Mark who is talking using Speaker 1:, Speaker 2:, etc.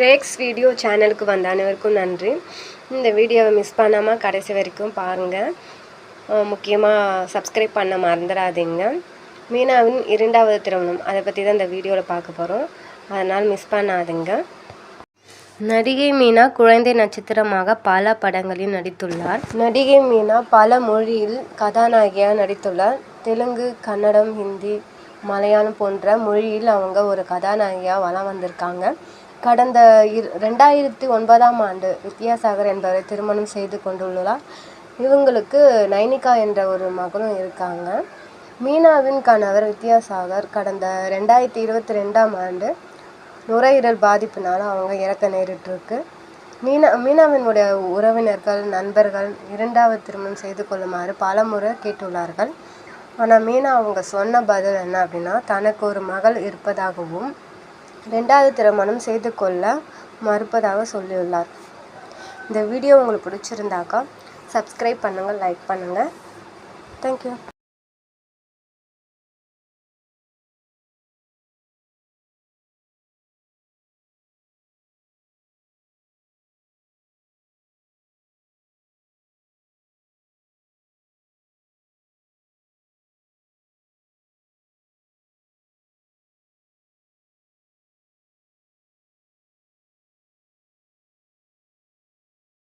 Speaker 1: Racks video சேனலுக்கு வந்த அனைவருக்கும் நன்றி. இந்த வீடியோவை மிஸ் பண்ணாமல் கடைசி வரைக்கும் பாருங்கள் முக்கியமாக சப்ஸ்கிரைப் பண்ண மறந்துடாதீங்க. மீனாவின் இரண்டாவது திருமணம். அதை பற்றி தான் இந்த வீடியோவில் பார்க்க போகிறோம் அதனால் மிஸ் பண்ணாதீங்க. நடிகை மீனா குழந்தை நட்சத்திரமாக பல படங்களில் நடித்துள்ளார். நடிகை மீனா பல மொழியில் கதாநாயகியாக நடித்துள்ளார். தெலுங்கு கன்னடம் ஹிந்தி மலையாளம் போன்ற மொழியில் அவங்க ஒரு கதாநாயகியாக வளம் வந்திருக்காங்க. கடந்த இரு ரெண்டாயிரத்தி ஒன்பதாம் ஆண்டு வித்யாசாகர் என்பவரை திருமணம் செய்து கொண்டுள்ளார். இவங்களுக்கு நைனிகா என்ற ஒரு மகளும் இருக்காங்க. மீனாவின் கணவர் வித்யாசாகர் கடந்த ரெண்டாயிரத்தி இருபத்தி ரெண்டாம் ஆண்டு நுரையீரல் பாதிப்புனால அவங்க இறக்க நேரிட்டிருக்கு. மீனா மீனாவினுடைய உறவினர்கள் நண்பர்கள் இரண்டாவது திருமணம் செய்து கொள்ளுமாறு பல முறை கேட்டுள்ளார்கள். ஆனால் மீனா அவங்க சொன்ன பதில் என்ன அப்படின்னா தனக்கு ஒரு மகள் இருப்பதாகவும் ரெண்டாவது திருமணம் செய்து கொள்ள மறுப்பதாக சொல்லியுள்ளார். இந்த வீடியோ உங்களுக்கு பிடிச்சிருந்தாக்கா சப்ஸ்கிரைப் பண்ணுங்கள் லைக் பண்ணுங்கள் தேங்க்யூ